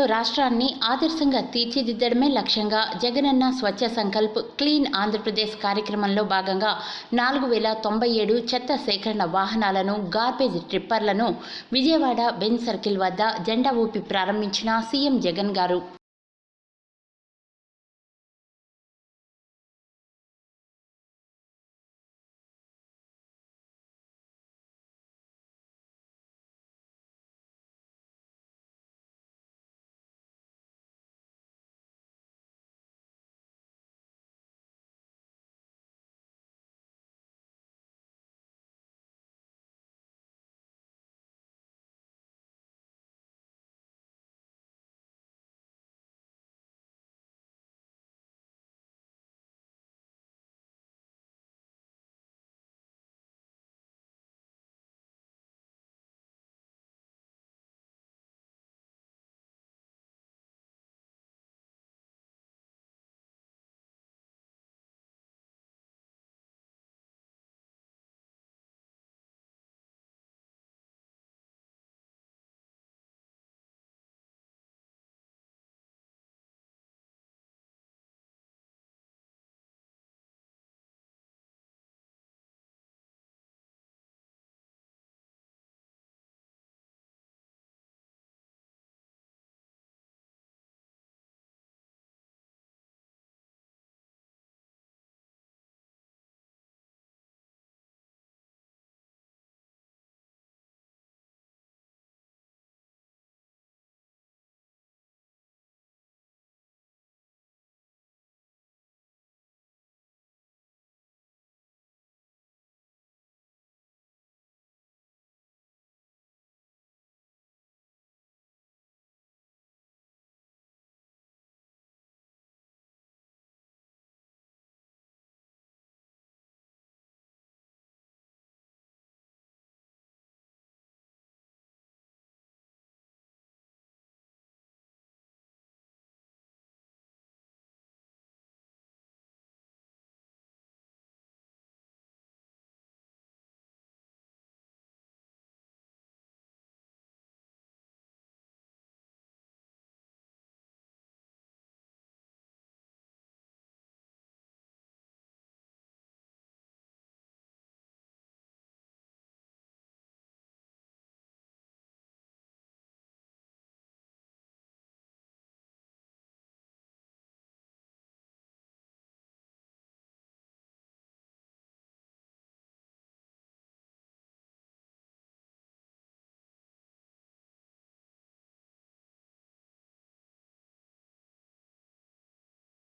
పరిశుభ్రతలో రాష్ట్రాన్ని ఆదర్శంగా తీర్చిదిద్దడమే లక్ష్యంగా జగనన్న స్వచ్ఛ సంకల్ప్ క్లీన్ ఆంధ్రప్రదేశ్ కార్యక్రమంలో భాగంగా నాలుగు వేల తొంభై ఏడు చెత్త సేకరణ వాహనాలను గార్బేజ్ ట్రిప్పర్లను విజయవాడ బెంజ్ సర్కిల్ వద్ద జెండా ఊపి ప్రారంభించిన సీఎం జగన్ గారు.